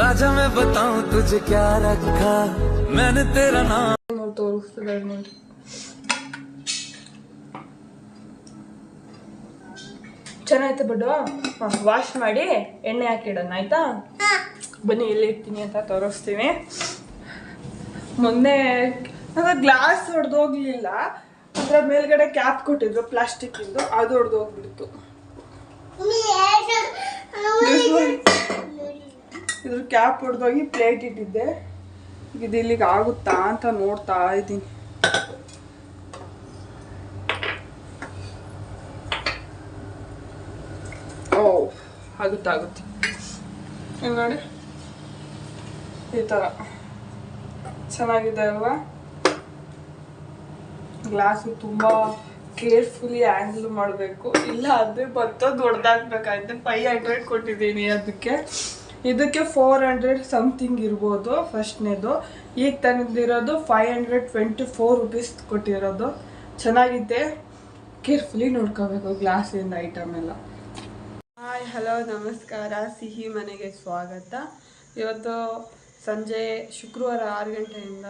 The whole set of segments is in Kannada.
आजा मैं बताऊं तुझे क्या रखा मैंने तेरा नाम ನಾವು ತೋರಿಸ್ತಿದ್ದಾರೆ ನೋಡಿ ಚೆನ್ನಾಯ್ತು ಬಿಡು ವಾಶ್ ಮಾಡಿ ಎಣ್ಣೆ ಹಾಕಿಡೋಣ ಆಯ್ತಾ ಬನ್ನಿ ಎಲ್ಲಿ ಇಡ್ತೀನಿ ಅಂತ ತೋರಿಸ್ತೀನಿ ಮೊನ್ನೆ ಅದು ಗ್ಲಾಸ್ ಹೊಡೆದೋಗ್ಲಿಲ್ಲ ಅದ್ರ ಮೇಲ್ಗಡೆ ಕ್ಯಾಪ್ ಕೊಟ್ಟಿದ್ರು ಪ್ಲಾಸ್ಟಿಕ್ ಇಂದು ಅದು ಹೊಡೆದೋಗ್ಬಿಡ್ತು ಇದ್ರ ಕ್ಯಾಪ್ ಹೊಡೆದೋಗಿ ಪ್ಲೇಟ್ ಇಟ್ಟಿದ್ದೆ. ಇದು ಇಲ್ಲಿಗೆ ಆಗುತ್ತಾ ಅಂತ ನೋಡ್ತಾ ಇದ್ದೀನಿ. ಓ ಆಗುತ್ತಾಗುತ್ತೆ ನೋಡಿ ಈ ಥರ ಚೆನ್ನಾಗಿದೆ ಅಲ್ವಾ? ಗ್ಲಾಸು ತುಂಬ ಕೇರ್ಫುಲಿ ಹ್ಯಾಂಡಲ್ ಮಾಡಬೇಕು. ಇಲ್ಲ ಅದೇ ಬತ್ತೋದು ಹೊಡೆದಾಕ್ಬೇಕಾಯ್ತು ಫೈವ್ ಹಂಡ್ರೆಡ್ ಕೊಟ್ಟಿದ್ದೀನಿ ಅದಕ್ಕೆ. ಇದಕ್ಕೆ ಫೋರ್ ಹಂಡ್ರೆಡ್ ಸಮಥಿಂಗ್ ಇರ್ಬೋದು ಫಸ್ಟ್ನೇದು ಈಗ ತಂದಿರೋದು five hundred twenty four rupees ಕೊಟ್ಟಿರೋದು. ಚೆನ್ನಾಗಿದೆ. ಕೇರ್ಫುಲಿ ನೋಡ್ಕೋಬೇಕು ಗ್ಲಾಸಿಂದ ಐಟಮ್ ಎಲ್ಲ. ಹಾಯ್ ಹಲೋ ನಮಸ್ಕಾರ. ಸಿಹಿ ಮನೆಗೆ ಸ್ವಾಗತ. ಇವತ್ತು ಸಂಜೆ ಶುಕ್ರವಾರ ಆರು ಗಂಟೆಯಿಂದ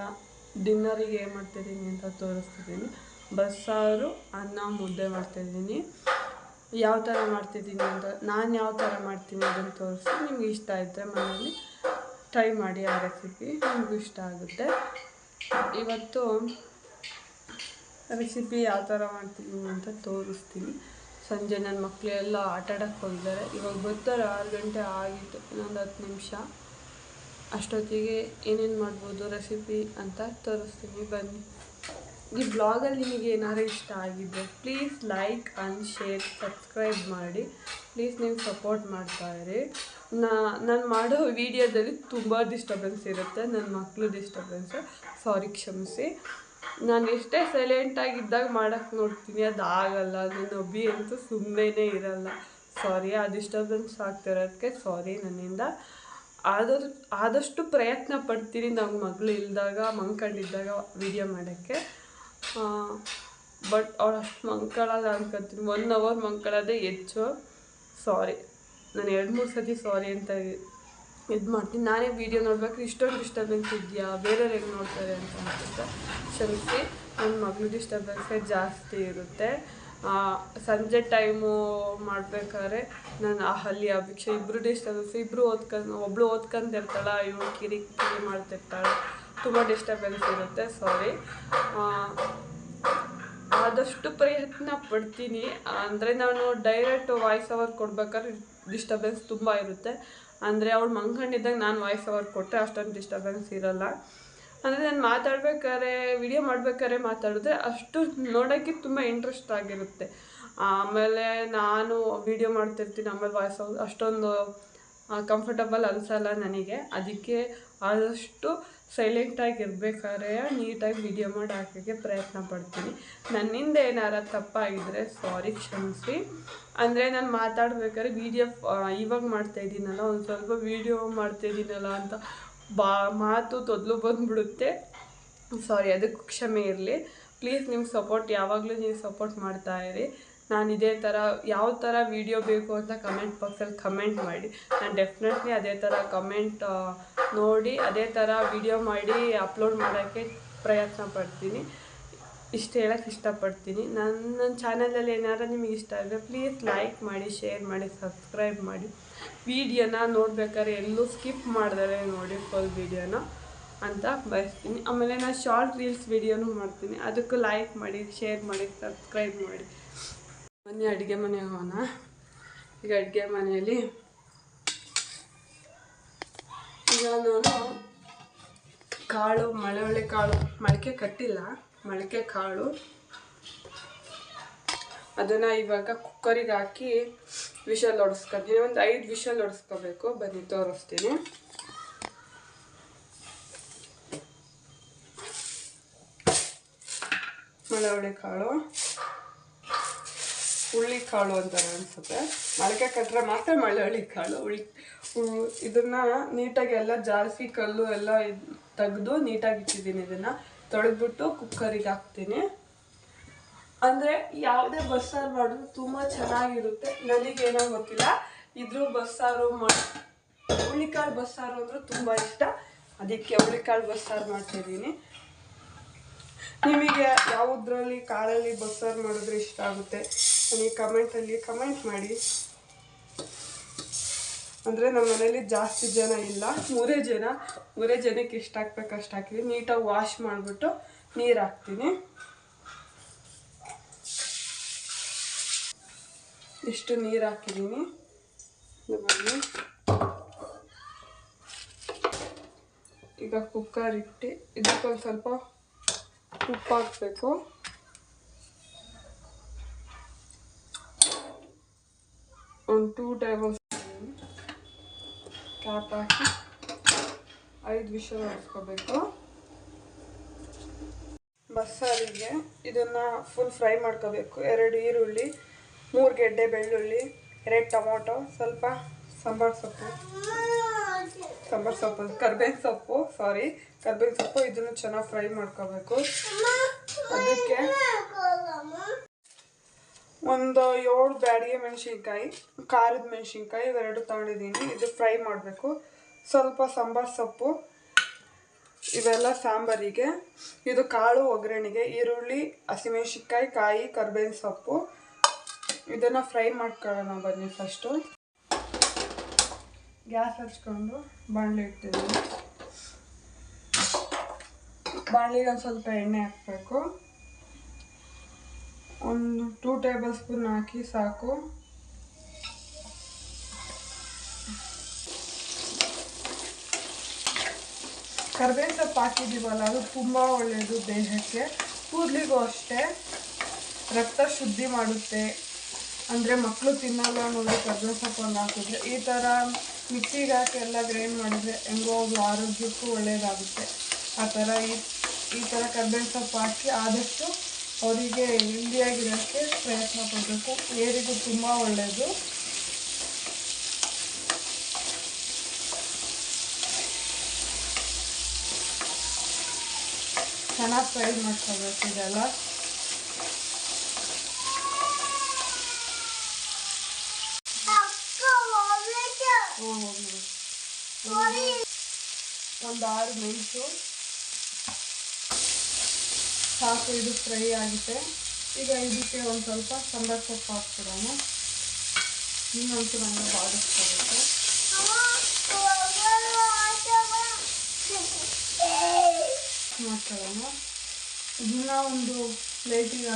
ಡಿನ್ನರಿಗೆ ಏನು ಮಾಡ್ತಿದ್ದೀನಿ ಅಂತ ತೋರಿಸ್ತಿದ್ದೀನಿ. ಬಸ್ಸಾರು, ಅನ್ನ, ಮುದ್ದೆ ಮಾಡ್ತಾಯಿದ್ದೀನಿ ಯಾವ ಥರ ಮಾಡ್ತಿದ್ದೀನಿ ಅಂತ, ನಾನು ಯಾವ ಥರ ಮಾಡ್ತೀನಿ ಅದನ್ನು ತೋರಿಸಿ. ನಿಮ್ಗೆ ಇಷ್ಟ ಇದ್ದರೆ ಮನೇಲಿ ಟ್ರೈ ಮಾಡಿ ಆ ರೆಸಿಪಿ, ನಿಮಗೂ ಇಷ್ಟ ಆಗುತ್ತೆ. ಇವತ್ತು ರೆಸಿಪಿ ಯಾವ ಥರ ಮಾಡ್ತೀನಿ ಅಂತ ತೋರಿಸ್ತೀನಿ. ಸಂಜೆ ನನ್ನ ಮಕ್ಕಳೆಲ್ಲ ಆಟ ಆಡಕ್ಕೆ ಹೋಗಿದ್ದಾರೆ. ಇವಾಗ ಬರ್ತಾರೆ, ಆರು ಗಂಟೆ ಆಗಿತ್ತು, ಇನ್ನೊಂದು ಹತ್ತು ನಿಮಿಷ. ಅಷ್ಟೊತ್ತಿಗೆ ಏನೇನು ಮಾಡ್ಬೋದು ರೆಸಿಪಿ ಅಂತ ತೋರಿಸ್ತೀನಿ. ಬನ್ನಿ. ಈ ಬ್ಲಾಗಲ್ಲಿ ನಿಮಗೆ ಏನಾದ್ರು ಇಷ್ಟ ಆಗಿದ್ದರೆ please like and share subscribe ಮಾಡಿ. ಪ್ಲೀಸ್ ನೀವು ಸಪೋರ್ಟ್ ಮಾಡ್ತಾ ಇರಿ. ನಾ, ನಾನು ಮಾಡೋ ವಿಡಿಯೋದಲ್ಲಿ ತುಂಬ ಡಿಸ್ಟರ್ಬೆನ್ಸ್ ಇರುತ್ತೆ. ನನ್ನ ಮಕ್ಕಳು ಡಿಸ್ಟರ್ಬೆನ್ಸು ಸಾರಿ ಕ್ಷಮಿಸಿ. ನಾನು ಎಷ್ಟೇ ಸೈಲೆಂಟಾಗಿದ್ದಾಗ ಮಾಡೋಕ್ಕೆ ನೋಡ್ತೀನಿ. ಅದು ಆಗಲ್ಲ ನನ್ನ ಒಬ್ಬಿ ಅಂತೂ ಸುಮ್ಮನೆ ಇರಲ್ಲ. ಸಾರಿ ಆ ಡಿಸ್ಟರ್ಬೆನ್ಸ್ ಆಗ್ತಿರೋದಕ್ಕೆ ಸಾರಿ ನನ್ನಿಂದ. ಆದಷ್ಟು ಆದಷ್ಟು ಪ್ರಯತ್ನ ಪಡ್ತೀನಿ ನಮ್ಮ ಮಗಳು ಇಲ್ದಾಗ ಮಂಕಂಡಿದ್ದಾಗ ವಿಡಿಯೋ ಮಾಡೋಕ್ಕೆ. ಬಟ್ ಅವ್ರು ಅಷ್ಟು ಮಂಕಳಲ್ಲ ಅನ್ಕೊತೀನಿ. ಒನ್ ಅವರ್ ಮಂಕಳದೇ ಹೆಚ್ಚು. ಸಾರಿ ನಾನು ಎರಡು ಮೂರು ಸತಿ ಸಾರಿ ಅಂತ ಇದು ಮಾಡ್ತೀನಿ. ನಾನೇ ವೀಡಿಯೋ ನೋಡ್ಬೇಕು. ಇಷ್ಟೊಂದು ಡಿಸ್ಟರ್ಬೆನ್ಸ್ ಇದೆಯಾ? ಬೇರೆಯವ್ರು ಹೆಂಗೆ ನೋಡ್ತಾರೆ ಅಂತ ಅನ್ಸುತ್ತೆ. ಕ್ಷಮಿಸಿ. ನನ್ನ ಮಗಳು ಡಿಸ್ಟರ್ಬೆನ್ಸೇ ಜಾಸ್ತಿ ಇರುತ್ತೆ. ಸಂಜೆ ಟೈಮು ಮಾಡ್ಬೇಕಾದ್ರೆ ನಾನು ಅಲ್ಲಿ ಅಭಿಕ್ಷೆ ಇಬ್ಬರು ಡಿಸ್ಟರ್ಬೆನ್ಸ್ ಇಬ್ಬರು ಓದ್ಕೊಂಡು ಒಬ್ಳು ಓದ್ಕೊಂಡಿರ್ತಾಳೆ ಇವಳು ಕಿರಿ ಕಿರಿ ಮಾಡ್ತಿರ್ತಾಳೆ. ತುಂಬ ಡಿಸ್ಟರ್ಬೆನ್ಸ್ ಇರುತ್ತೆ ಸಾರಿ ಆದಷ್ಟು ಪ್ರಯತ್ನ ಪಡ್ತೀನಿ. ಅಂದರೆ ನಾನು ಡೈರೆಕ್ಟ್ ವಾಯ್ಸ್ ಅವರ್ ಕೊಡ್ಬೇಕಾದ್ರೆ ಡಿಸ್ಟರ್ಬೆನ್ಸ್ ತುಂಬ ಇರುತ್ತೆ. ಅಂದರೆ ಅವಳು ಮಂಗಣ್ಣಿದ್ದಾಗ ನಾನು ವಾಯ್ಸ್ ಅವರ್ ಕೊಟ್ಟರೆ ಅಷ್ಟೊಂದು ಡಿಸ್ಟರ್ಬೆನ್ಸ್ ಇರಲ್ಲ. ಅಂದರೆ ನಾನು ಮಾತಾಡ್ಬೇಕಾದ್ರೆ ವಿಡಿಯೋ ಮಾಡ್ಬೇಕಾದ್ರೆ ಮಾತಾಡಿದ್ರೆ ಅಷ್ಟು ನೋಡೋಕ್ಕೆ ತುಂಬ ಇಂಟ್ರೆಸ್ಟ್ ಆಗಿರುತ್ತೆ. ಆಮೇಲೆ ನಾನು ವಿಡಿಯೋ ಮಾಡ್ತಿರ್ತೀನಿ, ಆಮೇಲೆ ವಾಯ್ಸ್ ಅಷ್ಟೊಂದು ಕಂಫರ್ಟಬಲ್ ಅನಿಸಲ್ಲ ನನಗೆ. ಅದಕ್ಕೆ ಆದಷ್ಟು ಸೈಲೆಂಟಾಗಿ ಇರಬೇಕಾದ್ರೆ ನೀಟಾಗಿ ವಿಡಿಯೋ ಮಾಡಿ ಹಾಕೋಕ್ಕೆ ಪ್ರಯತ್ನ ಪಡ್ತೀನಿ. ನನ್ನಿಂದ ಏನಾರ ತಪ್ಪಾಗಿದ್ದರೆ ಸಾರಿ ಕ್ಷಮಿಸಿ ಅಂದರೆ ನಾನು ಮಾತಾಡ್ಬೇಕಾದ್ರೆ ವೀಡಿಯೋ ಇವಾಗ ಮಾಡ್ತಾ ಇದ್ದೀನಲ್ಲ, ಒಂದು ಸ್ವಲ್ಪ ವೀಡಿಯೋ ಮಾಡ್ತಾ ಇದ್ದೀನಲ್ಲ ಅಂತ ಬಾ, ಮಾತು ತೊದಲು ಬಂದುಬಿಡುತ್ತೆ. ಸಾರಿ ಅದಕ್ಕೆ ಕ್ಷಮೆ ಇರಲಿ. ಪ್ಲೀಸ್ ನಿಮ್ಗೆ ಸಪೋರ್ಟ್ ಯಾವಾಗಲೂ ನೀವು ಸಪೋರ್ಟ್ ಮಾಡ್ತಾ ಇರಿ. ನಾನು ಇದೇ ಥರ ಯಾವ ಥರ ವೀಡಿಯೋ ಬೇಕು ಅಂತ ಕಮೆಂಟ್ ಬಾಕ್ಸಲ್ಲಿ ಕಮೆಂಟ್ ಮಾಡಿ. ನಾನು ಡೆಫಿನೆಟ್ಲಿ ಅದೇ ಥರ ಕಮೆಂಟ್ ನೋಡಿ, ಅದೇ ಥರ ವಿಡಿಯೋ ಮಾಡಿ ಅಪ್ಲೋಡ್ ಮಾಡೋಕ್ಕೆ ಪ್ರಯತ್ನ ಪಡ್ತೀನಿ. ಇಷ್ಟು ಹೇಳಕ್ಕೆ ಇಷ್ಟಪಡ್ತೀನಿ. ನನ್ನ ಚಾನಲಲ್ಲಿ ಏನಾರು ನಿಮಗೆ ಇಷ್ಟ ಆದರೆ ಪ್ಲೀಸ್ ಲೈಕ್ ಮಾಡಿ ಶೇರ್ ಮಾಡಿ ಸಬ್ಸ್ಕ್ರೈಬ್ ಮಾಡಿ. ವಿಡಿಯೋನ ನೋಡ್ಬೇಕಾದ್ರೆ ಎಲ್ಲೂ ಸ್ಕಿಪ್ ಮಾಡಿದರೆ ನೋಡಿ ಫುಲ್ ವಿಡಿಯೋನ ಅಂತ ಬಯಸ್ತೀನಿ. ಆಮೇಲೆ ನಾನು ಶಾರ್ಟ್ ರೀಲ್ಸ್ ವೀಡಿಯೋನೂ ಮಾಡ್ತೀನಿ. ಅದಕ್ಕೂ ಲೈಕ್ ಮಾಡಿ ಶೇರ್ ಮಾಡಿ ಸಬ್ಸ್ಕ್ರೈಬ್ ಮಾಡಿ. ಬನ್ನಿ ಅಡುಗೆ ಮನೆ ಹೋಗೋಣ. ಈಗ ಅಡುಗೆ ಮನೆಯಲ್ಲಿ ಈಗ ನಾನು ಕಾಳು ಮಳೆ ಕಾಳು ಮೊಳಕೆ ಕಟ್ಟಿಲ್ಲ ಮೊಳಕೆ ಕಾಳು. ಅದನ್ನು ಇವಾಗ ಕುಕ್ಕರಿಗೆ ಹಾಕಿ ವಿಷಲ್ ಹೊಡಿಸ್ಕೊತೀನಿ ಒಂದು ಐದು ವಿಷಲ್ ಹೊಡಿಸ್ಕೋಬೇಕು ಬನ್ನಿ, ತೋರಿಸ್ತೀನಿ. ಮಳವಳ್ಳಿ ಕಾಳು. ಹುಳ್ಳಿ ಕಾಳು ಅಂತಾರೆ ಅನ್ಸುತ್ತೆ. ಮೊಳಕೆ ಕಟ್ಟರೆ ಮಾತ್ರ ಹುಳಿ ಕಾಳು, ಹುಳಿ ಇದನ್ನ ನೀಟಾಗಿ ಎಲ್ಲ ಜಾಸ್ತಿ ಕಲ್ಲು ಎಲ್ಲ ತೆಗೆದು ನೀಟಾಗಿ ಇಟ್ಟಿದ್ದೀನಿ ಇದನ್ನ. ತೊಳೆದ್ಬಿಟ್ಟು ಕುಕ್ಕರಿಗೆ ಹಾಕ್ತೀನಿ. ಅಂದರೆ ಯಾವುದೇ ಬಸ್ಸಾರು ಮಾಡಿದ್ರು ತುಂಬ ಚೆನ್ನಾಗಿರುತ್ತೆ. ನನಗೇನೋ ಗೊತ್ತಿಲ್ಲ. ಇದ್ರ ಬಸ್ಸಾರು ಮಾಡಿ ಹುಳಿಕಾಳು ಬಸ್ಸಾರು ಅಂದ್ರೆ ತುಂಬ ಇಷ್ಟ. ಅದಕ್ಕೆ ಹುಳಿಕಾಳು ಬಸ್ಸಾರು ಮಾಡ್ತಿದ್ದೀನಿ. ನಿಮಗೆ ಯಾವುದ್ರಲ್ಲಿ ಕಾಳಲ್ಲಿ ಬಸ್ಸಾರು ಮಾಡಿದ್ರೆ ಇಷ್ಟ ಆಗುತ್ತೆ? ನನಗೆ ಕಮೆಂಟಲ್ಲಿ ಕಮೆಂಟ್ ಮಾಡಿ. ಅಂದರೆ ನಮ್ಮ ಮನೇಲಿ ಜಾಸ್ತಿ ಜನ ಇಲ್ಲ. ಮೂರೇ ಜನ, ಮೂರೇ ಜನಕ್ಕೆ ಎಷ್ಟು ಹಾಕ್ಬೇಕು ಅಷ್ಟು ಹಾಕಿದ್ದೀನಿ ನೀಟಾಗಿ ವಾಶ್ ಮಾಡಿಬಿಟ್ಟು ನೀರು ಹಾಕ್ತೀನಿ. ಇಷ್ಟು ನೀರು ಹಾಕಿದ್ದೀನಿ. ಈಗ ಕುಕ್ಕರ್ ಇಟ್ಟು, ಇದಕ್ಕೊಂದು ಸ್ವಲ್ಪ ಉಪ್ಪು ಹಾಕಬೇಕು. ಒಂದು ಟೂ ಟೇಬಲ್ ಕ್ಯಾಪ್ ಹಾಕಿ ಐದು ವಿಷಲ್ ಹೊಡ್ಸ್ಕೋಬೇಕು ಬಸ್ಸಾರಿಗೆ ಇದನ್ನು ಫುಲ್ ಫ್ರೈ ಮಾಡ್ಕೋಬೇಕು. ಎರಡು ಈರುಳ್ಳಿ, ಮೂರು ಗೆಡ್ಡೆ ಬೆಳ್ಳುಳ್ಳಿ, ಎರಡು ಟೊಮೊಟೊ, ಸ್ವಲ್ಪ ಸಾಂಬಾರು ಸೊಪ್ಪು. ಸಾಂಬಾರು ಸೊಪ್ಪು, ಕರ್ಬೇವಿನ ಸೊಪ್ಪು ಸಾರಿ ಕರ್ಬೇವಿನ ಸೊಪ್ಪು ಇದನ್ನು ಚೆನ್ನಾಗಿ ಫ್ರೈ ಮಾಡ್ಕೋಬೇಕು. ಅದಕ್ಕೆ ಒಂದು ಏಳು ಬ್ಯಾಡಿಗೆ ಮೆಣಸಿನ್ಕಾಯಿ, ಖಾರದ ಮೆಣಸಿನ್ಕಾಯಿ ಇವೆರಡು ತಗೊಂಡಿದ್ದೀನಿ. ಇದು ಫ್ರೈ ಮಾಡಬೇಕು. ಸ್ವಲ್ಪ ಸಾಂಬಾರು ಸೊಪ್ಪು, ಇವೆಲ್ಲ ಸಾಂಬಾರಿಗೆ. ಇದು ಕಾಳು ಒಗ್ಗರಣೆಗೆ, ಈರುಳ್ಳಿ, ಹಸಿಮೆಣಸಿನ್ಕಾಯಿ, ಕಾಯಿ, ಕರ್ಬೇವಿನ ಸೊಪ್ಪು. ಇದನ್ನು ಫ್ರೈ ಮಾಡ್ಕೊಳ್ಳೋಣ ಬನ್ನಿ ಫಸ್ಟು ಗ್ಯಾಸ್ ಹಚ್ಕೊಂಡು ಬಾಣಲೆ ಇಡ್ತಿದ್ದೀನಿ ಬಾಣಲಿಗೆ ಒಂದು ಸ್ವಲ್ಪ ಎಣ್ಣೆ ಹಾಕಬೇಕು. ಒಂದು ಟೂ ಟೇಬಲ್ ಸ್ಪೂನ್ ಹಾಕಿ ಸಾಕು. ಕರ್ಬೇವಿನ ಸೊಪ್ಪು ಹಾಕಿದ್ದೀವಲ್ಲ, ಅದು ತುಂಬ ಒಳ್ಳೆಯದು ದೇಹಕ್ಕೆ. ಕೂದಲಿಗೂ ಅಷ್ಟೇ ರಕ್ತ ಶುದ್ಧಿ ಮಾಡುತ್ತೆ. ಅಂದರೆ ಮಕ್ಕಳು ತಿನ್ನಲ್ಲ ನೋಡಿ ಕರ್ಬೇವಿನ ಒಂದು ಹಾಕಿದ್ರೆ. ಈ ಥರ ಮಿಕ್ಸಿಗೆ ಹಾಕಿ ಎಲ್ಲ ಗ್ರೈಂಡ್ ಮಾಡಿದ್ರೆ ಹೆಂಗೋ ಅವ್ರ ಆರೋಗ್ಯಕ್ಕೂ ಒಳ್ಳೆಯದಾಗುತ್ತೆ ಆ ಥರ ಈ ಈ ಥರ ಕರ್ಬೇವಿನ ಸೊಪ್ಪು ಹಾಕಿ ಆದಷ್ಟು ಅವರಿಗೆ ಹೆಲ್ದಿಯಾಗಿರೋಕ್ಕೆ ಪ್ರಯತ್ನ ಪಡಬೇಕು. ಏರಿಗೂ ತುಂಬ ಒಳ್ಳೆಯದು ಚೆನ್ನಾಗಿ ಫ್ರೈ ಮಾಡ್ಕೋಬೇಕು ಇದೆಲ್ಲ. ಒಂದು ಆರು ಮೆಣಸು. ಸಾಕು ಇದು ಫ್ರೈ ಆಗುತ್ತೆ ಈಗ ಇದಕ್ಕೆ ಒಂದು ಸ್ವಲ್ಪ ಸಂಬಾರ ಸೊಪ್ಪು ಹಾಕ್ಬಿಡೋಣ. ಇನ್ನೊಂದು ನಂಗೆ ಬಾಡಿಸ್ಕೊಳ್ಳುತ್ತೆ ಮಾಡ್ಕೊಳ್ಳೋಣ. ಇದನ್ನ ಒಂದು ಪ್ಲೇಟಿಗೆ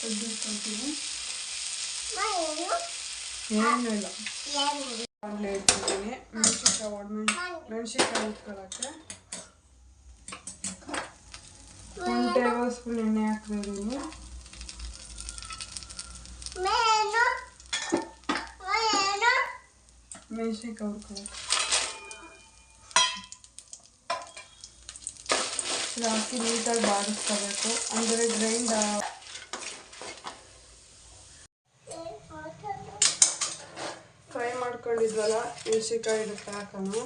ತೆಗೆದುಕೊಳ್ತೀನಿ ಏನೂ ಇಲ್ಲ ಪ್ಲೇಟ್ ಮೆಣಸಿನ ಮೆಣಸಿನ್ಕಾಯಿ ಇಟ್ಕೊಳ್ಳೋಕ್ಕೆ ಒಂದು ಟೇಬಲ್ ಸ್ಪೂನ್ ಎಣ್ಣೆ ಹಾಕ್ತಿದ್ದೀನಿ ಮೆಣಸಿನ್ಕಾಯಿ ಹುರ್ಕೊಳ್ಳೋಕೆ ಇದು ಹಾಕಿ ನೀಟಾಗಿ ಬಾಡಿಸ್ಕೋಬೇಕು. ಅಂದರೆ ಗ್ರೈಂಡ್ ಫ್ರೈ ಮಾಡ್ಕೊಂಡಿದ್ವಲ್ಲ ಮೆಣಸಿನ್ಕಾಯಿ ಇರುತ್ತೆ ಹಾಕೋಣ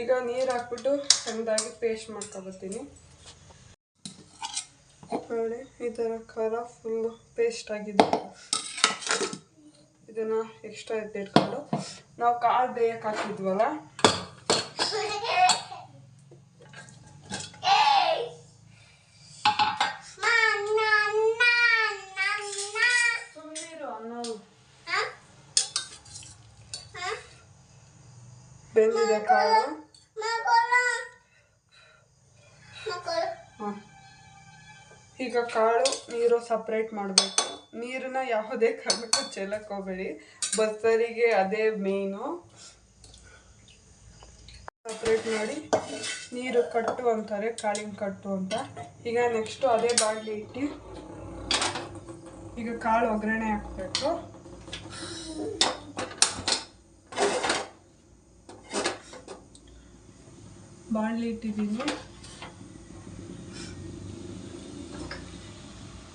ಈಗ ನೀರು ಹಾಕ್ಬಿಟ್ಟು ಚೆಂದಾಗಿ ಪೇಸ್ಟ್ ಮಾಡ್ಕೊಬರ್ತೀನಿ ನೋಡಿ ಈ ಥರ ಖಾರ ಫುಲ್ಲು ಪೇಸ್ಟ್ ಆಗಿದೆ. ಇದನ್ನು ಎಕ್ಸ್ಟ್ರಾ ಎತ್ತಿಟ್ಕೊಂಡು ನಾವು ಕಾಳು ಬೇಯಕ್ಕೆ ಹಾಕಿದ್ವಲ್ಲ? ಬೆಂದಿದೆ ಕಾಳು. ಈಗ ಕಾಳು, ನೀರು ಸಪ್ರೇಟ್ ಮಾಡಬೇಕು. ನೀರನ್ನ ಯಾವುದೇ ಕಾರಣಕ್ಕೂ ಚೆಲ್ಲಕ್ಕೆ ಹೋಗಬೇಡಿ. ಬಸ್ಸರಿಗೆ ಅದೇ ಮೇಯ್ನು ಸಪ್ರೇಟ್ ಮಾಡಿ ನೀರು ಕಟ್ಟು ಅಂತಾರೆ ಕಾಳಿನ ಕಟ್ಟು ಅಂತ. ಈಗ ನೆಕ್ಸ್ಟು ಅದೇ ಬಾಣಲಿ ಇಟ್ಟು ಈಗ ಕಾಳು ಒಗ್ಗರಣೆ ಹಾಕಬೇಕು. ಬಾಣಲಿ ಇಟ್ಟಿದ್ದೀನಿ.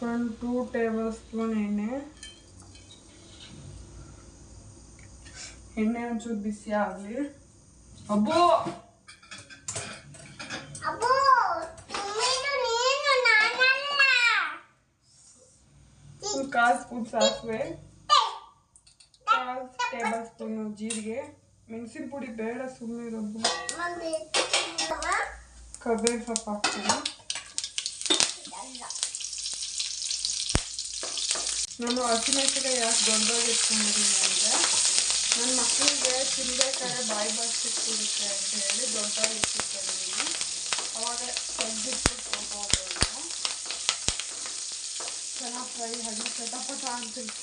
ಒಂದು ಟೂ ಟೇಬಲ್ ಸ್ಪೂನ್ ಎಣ್ಣೆ ಎಣ್ಣೆ ಒಂಚೂರು ಬಿಸಿ ಆಗಲಿ ಅಬ್ಬೋ ಒಂದು ಕಾಲು ಸ್ಪೂನ್ ಸಾಸಿವೆ ಕಾಲು ಟೇ ಟೇಬಲ್ ಸ್ಪೂನು ಜೀರಿಗೆ ಮೆಣಸಿನ ಪುಡಿ ಬೇಡ ಸುಮ್ಮನೆ ಇರೋದು ಕರ್ಬೇವಿನ ಸೊಪ್ಪು ಹಾಕ್ತೀನಿ ನಾನು ಹಸಿಮೆಣಸಿಗೆ ಯಾಕೆ ದೊಡ್ಡದಾಗಿ ಇಟ್ಕೊಂಡಿದ್ದೀನಿ ಅಂದರೆ ನನ್ನ ಮಕ್ಕಳಿಗೆ ತಿನ್ಬೇಕಾದ್ರೆ ಬಾಯಿ ಬರ್ಸಿಟ್ಬಿಡುತ್ತೆ ಅಂತ ಹೇಳಿ ದೊಡ್ಡದಾಗಿ ಇಟ್ಟಿದ್ದೀನಿ ಅವಾಗ ತೆಗೆದಿಟ್ಟು ಹೋಗ್ಬೋದು ಅಂತ ಚೆನ್ನಾಗಿ ಫ್ರೈ ಹಣ್ಣು ಚಟಪಟ ಅಂತೀನಿ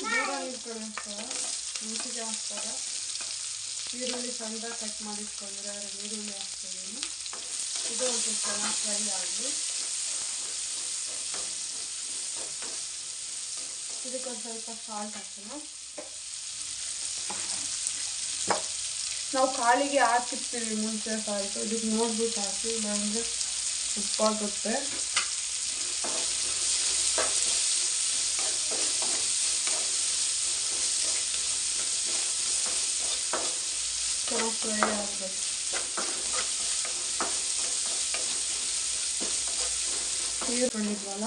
ದೂರ ಇಟ್ಕೊಳ್ಳಿ ಸರ್ ಮೆಣಸಿಗೆ ಹಾಕ್ತಾರೆ ಈರುಳ್ಳಿ ಸಣ್ಣದಾಗಿ ಕಟ್ ಮಾಡಿಟ್ಕೊಂಡ್ರೆ ಅದ್ರಲ್ಲಿ ಈರುಳ್ಳಿ ಹಾಕ್ತಿದ್ದೀನಿ ಇದು ಒಂದು ಚೆನ್ನಾಗಿ ಫ್ರೈ ಆಗಲಿ ಇದಕ್ಕೊಂದು ಸ್ವಲ್ಪ ಸಾಲ್ಟ್ ಹಾಕೋಣ ನಾವು ಕಾಳಿಗೆ ಹಾಕಿರ್ತೀವಿ ಮುಂಚೆ ಸಾಲ್ಟು ಇದಕ್ಕೆ ನೋಡ್ಬಿಟ್ಟು ಹಾಕಿ ಇಲ್ಲಾಂದರೆ ಉಪ್ಪಾಗುತ್ತೆ ಚೆನ್ನಾಗಿ ಫ್ರೈ ಆಗಬೇಕು ನೀರು ಬಂದಿದ್ವಲ್ಲ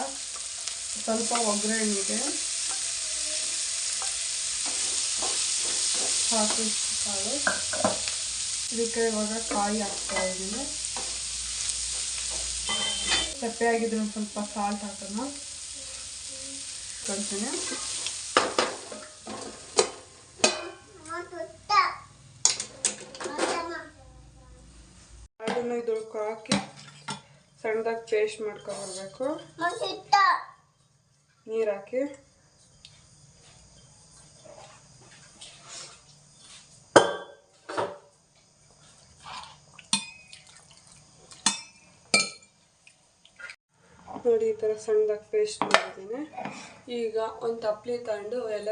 ಸ್ವಲ್ಪ ಒಗ್ಗರಣೆಗೆ ಹಾಕಿ ಕಾಳು ಇದಕ್ಕೆ ಇವಾಗ ಕಾಯಿ ಹಾಕ್ತಾ ಇದ್ದೀನಿ ಸಪ್ಪೆ ಆಗಿದ್ರೆ ಸ್ವಲ್ಪ ಸಾಲ್ಟ್ ಹಾಕೋಣ ಕಳ್ತೀನಿ ಅದನ್ನು ಇದ್ರಕ್ಕೆ ಹಾಕಿ ಸಣ್ಣದಾಗಿ ಪೇಸ್ಟ್ ಮಾಡ್ಕೊಬರ್ಬೇಕು ನೀರು ಹಾಕಿ ನೋಡಿ ಈ ಥರ ಸಣ್ಣದಾಗಿ ಪೇಸ್ಟ್ ಮಾಡಿದ್ದೀನಿ. ಈಗ ಒಂದು ತಪ್ಲಿ ತಗೊಂಡು ಎಲ್ಲ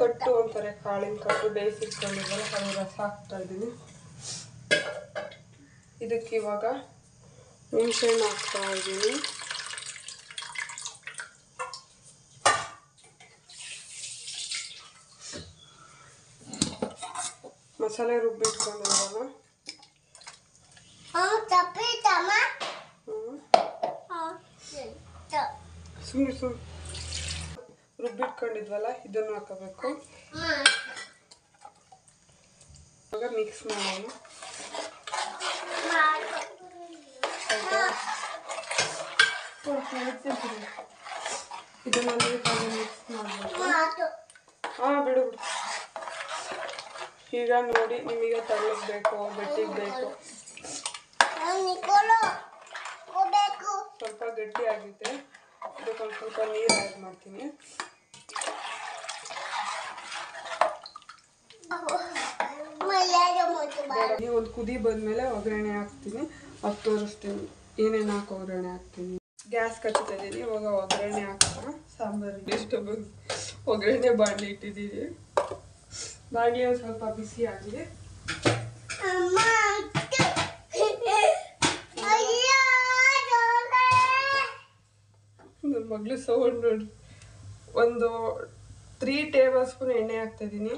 ಕಟ್ಟು ಅಂತಾರೆ ಕಾಳಿನ ಕಟ್ಟು ಬೇಯಿಸಿಟ್ಕೊಂಡಿದ್ದಲ್ಲ ಅದು ರಸ ಹಾಕ್ತಾ ಇದ್ದೀನಿ. ಇದಕ್ಕೆ ಇವಾಗ ಹುಣಸೆಹಣ್ಣು ಹಾಕ್ತಾ ಇದ್ದೀನಿ. ಮಸಾಲೆ ರುಬ್ಬಿಟ್ಕೊಂಡಿರಲ್ಲ ಸುಮ್ಮನೆ ಸುಮ್ಮನೆ ರುಬ್ಬಿಟ್ಕೊಂಡಿದ್ವಲ್ಲ, ಇದನ್ನು ಹಾಕೋಬೇಕು. ಇವಾಗ ಮಿಕ್ಸ್ ಮಾಡೋಣ. ಇದನ್ನ ಮಿಕ್ಸ್ ಮಾಡಬೇಕು. ಹಾಂ, ಬಿಡು. ಈಗ ನೋಡಿ ನಿಮಗೆ ತಳ್ಳಗ್ ಬೆಟ್ಟಿಗೆ ಬೇಕು ಸ್ವಲ್ಪ ಗಟ್ಟಿ ಆಗಿದೆ ಅದಕ್ಕೆ ಒಂದು ಸ್ವಲ್ಪ ನೀರು ಆ್ಯಡ್ ಮಾಡ್ತೀನಿ. ಒಂದು ಕುದಿ ಬಂದಮೇಲೆ ಒಗ್ಗರಣೆ ಹಾಕ್ತೀನಿ. ಅದು ತೋರಿಸ್ತೀನಿ. ಏನೇನು ಹಾಕಿ ಒಗ್ಗರಣೆ ಹಾಕ್ತೀನಿ. ಗ್ಯಾಸ್ ಕಚ್ತಾ ಇದ್ದೀನಿ ಇವಾಗ ಒಗ್ಗರಣೆ ಹಾಕೋಣ ಸಾಂಬಾರು ಎಷ್ಟು ಒಗ್ಗರಣೆ ಬಾಣಲಿ ಇಟ್ಟಿದ್ದೀನಿ ಬಾಣಲಿ ಒಂದು ಸ್ವಲ್ಪ ಬಿಸಿ ಆಗಿದೆ. ಮಗಳು ಸೌಂಡ್ ನೋಡಿ. ಒಂದು ತ್ರೀ ಟೇಬಲ್ ಸ್ಪೂನ್ ಎಣ್ಣೆ ಹಾಕ್ತಾಯಿದ್ದೀನಿ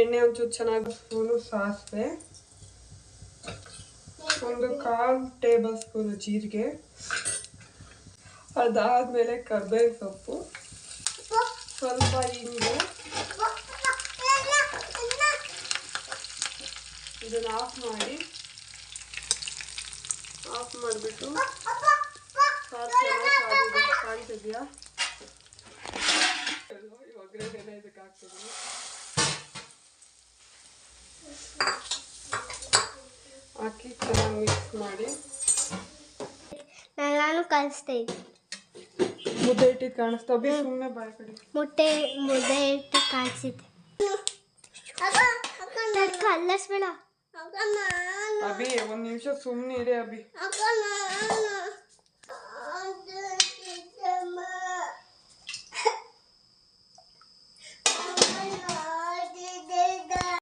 ಎಣ್ಣೆ ಒಂಚೂರು ಚೆನ್ನಾಗಿ ಸ್ಪೂನು ಸಾಸಿವೆ. ಒಂದು ಕಾಲು ಟೇಬಲ್ ಸ್ಪೂನು ಜೀರಿಗೆ. ಅದಾದಮೇಲೆ ಕರ್ಬೇವಿನ ಸೊಪ್ಪು. ಸ್ವಲ್ಪ ಹಿಂಗೆ. ಇದನ್ನು ಆಫ್ ಮಾಡಿ. ಆಫ್ ಮಾಡಿಬಿಟ್ಟು ಸಾರು ಚೆನ್ನಾಗಿ ಕಾಣ್ತಿದ್ಯಾ ಒಗ್ಗರಣೆನ ಇದಕ್ಕೆ ಹಾಕ್ತಿದ್ದೀನಿ ಹಾಕಿ ಚೆನ್ನಾಗಿ ಮಿಕ್ಸ್ ಮಾಡಿ ನಾನು ಕಲಿಸ್ತಾ ಇದ್ದೆ ಮುದ್ದೆ ಇಟ್ಟಿದ್ದು ಕಾಣಿಸ್ತಾ ಬಿ ಸುಮ್ಮನೆ ಬಾಯ್ ಕಡೆ. ಮುಟ್ಟೆ ಮುದ್ದೆ ಇಟ್ಟು ಕಾಣಿಸಿದೆ. ಕಲ್ಲಸ್ಬೇಡ ಅಭಿ ಒಂದು ನಿಮಿಷ ಸುಮ್ಮನೆ ಇರೇ ಅಭಿ.